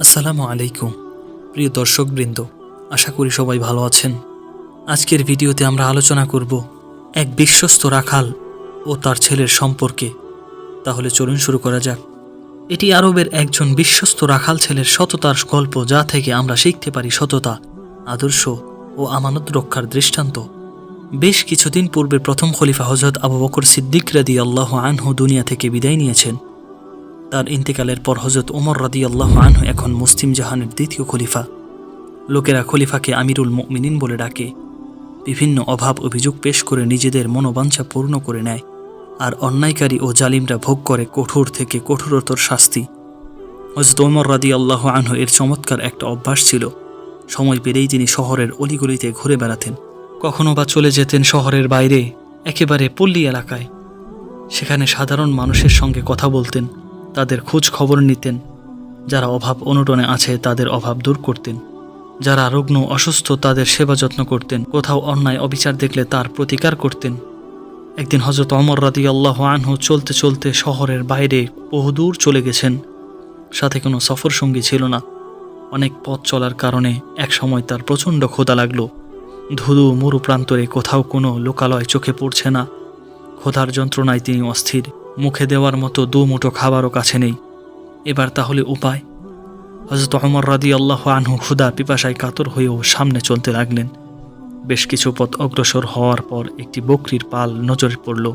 আসসালামু আলাইকুম, প্রিয় দর্শকবৃন্দ, আশা করি সবাই ভালো আছেন। আজকের ভিডিওতে আমরা আলোচনা করব এক বিশ্বস্ত রাখাল ও তার ছেলের সম্পর্কে। তাহলে চলুন শুরু করা যাক। এটি আরবের একজন বিশ্বস্ত রাখাল ছেলের সততার গল্প, যা থেকে আমরা শিখতে পারি সততা, আদর্শ ও আমানত রক্ষার দৃষ্টান্ত। বেশ কিছুদিন পূর্বে প্রথম খলিফা হজরত আবু বকর সিদ্দিক রাদি আল্লাহ আনহু দুনিয়া থেকে বিদায় নিয়েছেন। তার ইন্তেকালের পর হজরত ওমর রাদি আল্লাহ আনহু এখন মুসলিম জাহানের দ্বিতীয় খলিফা। লোকেরা খলিফাকে আমিরুল মুমিনিন বলে ডাকে। বিভিন্ন অভাব অভিযোগ পেশ করে নিজেদের মনোবাঞ্ছা পূর্ণ করে নেয় আর অন্যায়কারী ও জালিমরা ভোগ করে কঠোর থেকে কঠোরতর শাস্তি। হজরত ওমর রাদি আল্লাহ আনহু এর চমৎকার একটা অভ্যাস ছিল। সময় পেলেই তিনি শহরের অলিগলিতে ঘুরে বেড়াতেন। কখনো বা চলে যেতেন শহরের বাইরে, একেবারে পল্লী এলাকায়। সেখানে সাধারণ মানুষের সঙ্গে কথা বলতেন। তাদের খোঁজ খবর নিতেন। যারা অভাব অনুটনে আছে, তাদের অভাব দূর করতেন। যারা রুগ্ন অসুস্থ, তাদের সেবা যত্ন করতেন। কোথাও অন্যায় অবিচার দেখলে তার প্রতিকার করতেন। একদিন হজরত অমর রাদি আল্লাহ আনহু চলতে চলতে শহরের বাইরে বহুদূর চলে গেছেন। সাথে কোনো সফর সঙ্গী ছিল না। অনেক পথ চলার কারণে এক সময় তার প্রচণ্ড ক্ষুধা লাগল। ধুধু মরু প্রান্তরে কোথাও কোনো লোকালয় চোখে পড়ছে না। ক্ষুধার যন্ত্রণায় তিনি অস্থির। মুখে দেওয়ার মতো দু মুঠো খাবারও কাছে নেই। এবার তাহলে উপায়? হজরত অমর রাদি আল্লাহ আনহু ক্ষুধা পিপাসায় কাতর হয়েও সামনে চলতে লাগলেন। বেশ কিছু পথ অগ্রসর হওয়ার পর একটি বকরির পাল নজরে পড়ল।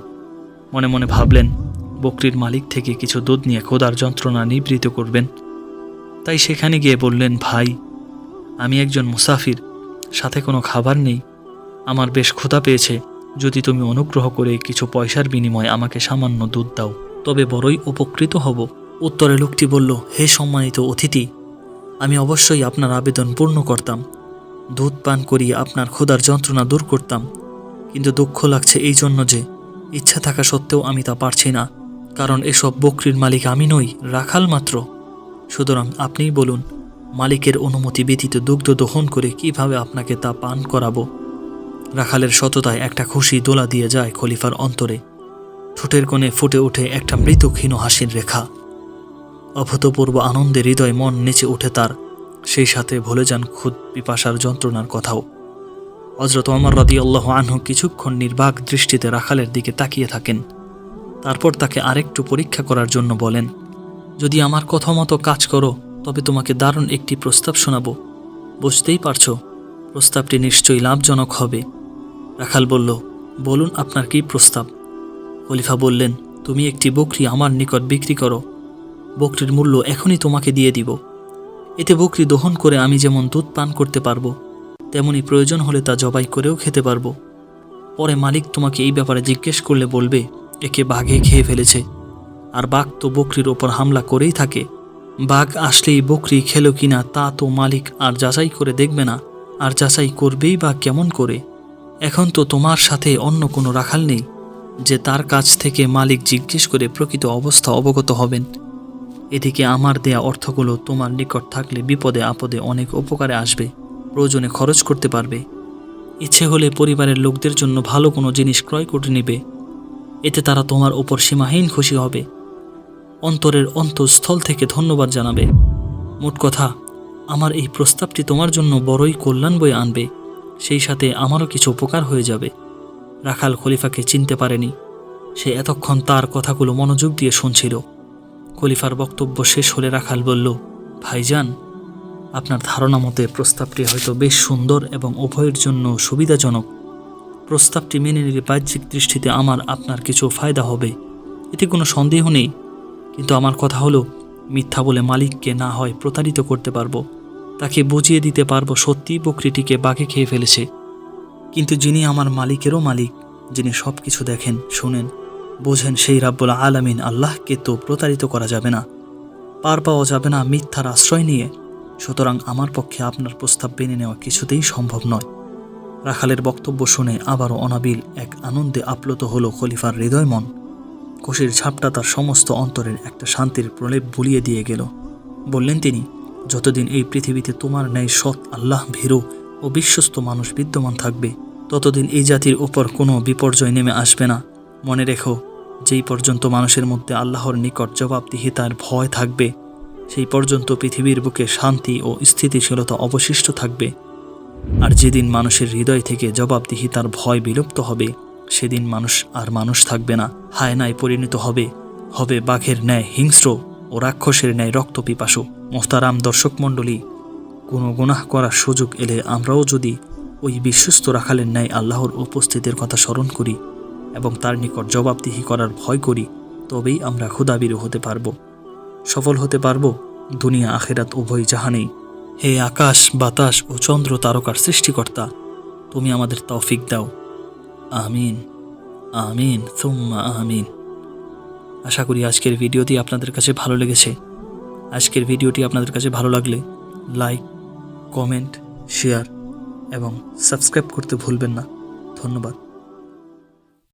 মনে মনে ভাবলেন, বকরির মালিক থেকে কিছু দুধ নিয়ে ক্ষুধার যন্ত্রণা নিবৃত করবেন। তাই সেখানে গিয়ে বললেন, ভাই, আমি একজন মুসাফির, সাথে কোনো খাবার নেই। আমার বেশ ক্ষুধা পেয়েছে। যদি তুমি অনুগ্রহ করে কিছু পয়সার বিনিময়ে আমাকে সামান্য দুধ দাও, তবে বড়ই উপকৃত হব। উত্তরে লোকটি বলল, হে সম্মানিত অতিথি, আমি অবশ্যই আপনার আবেদন পূর্ণ করতাম। দুধ পান করিয়ে আপনার ক্ষুধার যন্ত্রণা দূর করতাম। কিন্তু দুঃখ লাগছে এই জন্য যে ইচ্ছা থাকা সত্ত্বেও আমি তা পারছি না, কারণ এসব বকরির মালিক আমি নই, রাখাল মাত্র। সুতরাং আপনিই বলুন, মালিকের অনুমতি ব্যতীত দুগ্ধ দহন করে কীভাবে আপনাকে তা পান করাবো? রাখালের সততায় একটা খুশি দোলা দিয়ে যায় খলিফার অন্তরে। ঠোঁটের কোণে ফুটে ওঠে একটা মৃত ক্ষীণ হাসির রেখা। অভূতপূর্ব আনন্দে হৃদয় মন নেচে ওঠে তার। সেই সাথে ভুলে যান খুদ পিপাসার যন্ত্রণার কথাও। হজরত অমর রদি আল্লাহ আনহু কিছুক্ষণ নির্বাক দৃষ্টিতে রাখালের দিকে তাকিয়ে থাকেন। তারপর তাকে আরেকটু পরীক্ষা করার জন্য বলেন, যদি আমার কথা মতো কাজ করো, তবে তোমাকে দারুণ একটি প্রস্তাব শোনাবো। বুঝতেই পারছ, প্রস্তাবটি নিশ্চয়ই লাভজনক হবে। রাখাল বলল, বলুন আপনার কী প্রস্তাব? খলিফা বললেন, তুমি একটি বকরি আমার নিকট বিক্রি করো। বকরির মূল্য এখনই তোমাকে দিয়ে দিব। এতে বকরি দহন করে আমি যেমন দুধ পান করতে পারব, তেমনি প্রয়োজন হলে তা জবাই করেও খেতে পারব। পরে মালিক তোমাকে এই ব্যাপারে জিজ্ঞেস করলে বলবে, একে বাঘে খেয়ে ফেলেছে। আর বাঘ তো বকরির ওপর হামলা করেই থাকে। বাঘ আসলেই বকরি খেলো কিনা তা তো মালিক আর যাচাই করে দেখবে না। আর যাচাই করবেই বা কেমন করে? এখন তো তোমার সাথে অন্য কোনো রাখাল নেই, যে তার কাছ থেকে মালিক জিজ্ঞেস করে প্রকৃত অবস্থা অবগত হবেন। এদিকে আমার দেয়া অর্থগুলো তোমার নিকট থাকলে বিপদে আপদে অনেক উপকারে আসবে, প্রয়োজনে খরচ করতে পারবে। ইচ্ছে হলে পরিবারের লোকদের জন্য ভালো কোনো জিনিস ক্রয় করে নেবে। এতে তারা তোমার ওপর সীমাহীন খুশি হবে। অন্তরের অন্তঃস্থল থেকে ধন্যবাদ জানাবে। মোট কথা, আমার এই প্রস্তাবটি তোমার জন্য বড়ই কল্যাণ বয়ে আনবে। সেই সাথে আমারও কিছু উপকার হয়ে যাবে। রাখাল খলিফাকে চিনতে পারেনি। সে এতক্ষণ তার কথাগুলো মনোযোগ দিয়ে শুনছিল। খলিফার বক্তব্য শেষ হলে রাখাল বলল, ভাইজান, আপনার ধারণা মতে প্রস্তাবটি হয়তো বেশ সুন্দর এবং উভয়ের জন্য সুবিধাজনক। প্রস্তাবটি মেনে নিলে বাহ্যিক দৃষ্টিতে আমার আপনার কিছু ফায়দা হবে। এতে কোনো সন্দেহ নেই। কিন্তু আমার কথা হলো, মিথ্যা বলে মালিককে না হয় প্রতারিত করতে পারব। তাকে বুঝিয়ে দিতে পারব সত্যি বকরিটিকে বাঘে খেয়ে ফেলেছে। কিন্তু যিনি আমার মালিকেরও মালিক, যিনি সব কিছু দেখেন, শুনেন, বোঝেন সেই রাব্বুল আলামিন আল্লাহকে তো প্রতারিত করা যাবে না। পার পাওয়া যাবে না মিথ্যার আশ্রয় নিয়ে। সুতরাং আমার পক্ষে আপনার প্রস্তাব মেনে নেওয়া কিছুতেই সম্ভব নয়। রাখালের বক্তব্য শুনে আবারও অনাবিল এক আনন্দে আপ্লুত হলো খলিফার হৃদয় মন। খুশির ঝাপটা তার সমস্ত অন্তরের একটা শান্তির প্রলেপ বুলিয়ে দিয়ে গেল। বললেন তিনি যতদিন এই পৃথিবীতে তোমার ন্যায় সৎ আল্লাহ ভীরু ও বিশ্বস্ত মানুষ বিদ্যমান থাকবে, ততদিন এই জাতির উপর কোনো বিপর্যয় নেমে আসবে না। মনে রেখো, যেই পর্যন্ত মানুষের মধ্যে আল্লাহর নিকট জবাবদিহিতার ভয় থাকবে, সেই পর্যন্ত পৃথিবীর বুকে শান্তি ও স্থিতিশীলতা অবশিষ্ট থাকবে। আর যেদিন মানুষের হৃদয় থেকে জবাবদিহিতার ভয় বিলুপ্ত হবে, সেদিন মানুষ আর মানুষ থাকবে না, হায়নায় পরিণত হবে হবে বাঘের ন্যায় হিংস্র ও রাক্ষসের ন্যায় রক্তপিপাসু মোহতারাম দর্শক মণ্ডলী। কোনো গুনাহ করার সুযোগ এলে আমরাও যদি ওই বিশ্বস্ত রাখালের ন্যায় আল্লাহর উপস্থিতির কথা স্মরণ করি এবং তার নিকট জবাবদিহি করার ভয় করি, তবেই আমরা ক্ষুদাবিরু হতে পারব। সফল হতে পারব, দুনিয়া আখেরাত উভয় জাহানেই। হে আকাশ, বাতাস ও চন্দ্র তারকার সৃষ্টিকর্তা, তুমি আমাদের তৌফিক দাও। আমিন আমিন, সুম্মা আমিন। আশা করি আজকের ভিডিওটি আপনাদের কাছে ভালো লেগেছে। আজকের ভিডিওটি আপনাদের কাছে ভালো লাগলে লাইক, কমেন্ট, শেয়ার এবং সাবস্ক্রাইব করতে ভুলবেন না। ধন্যবাদ।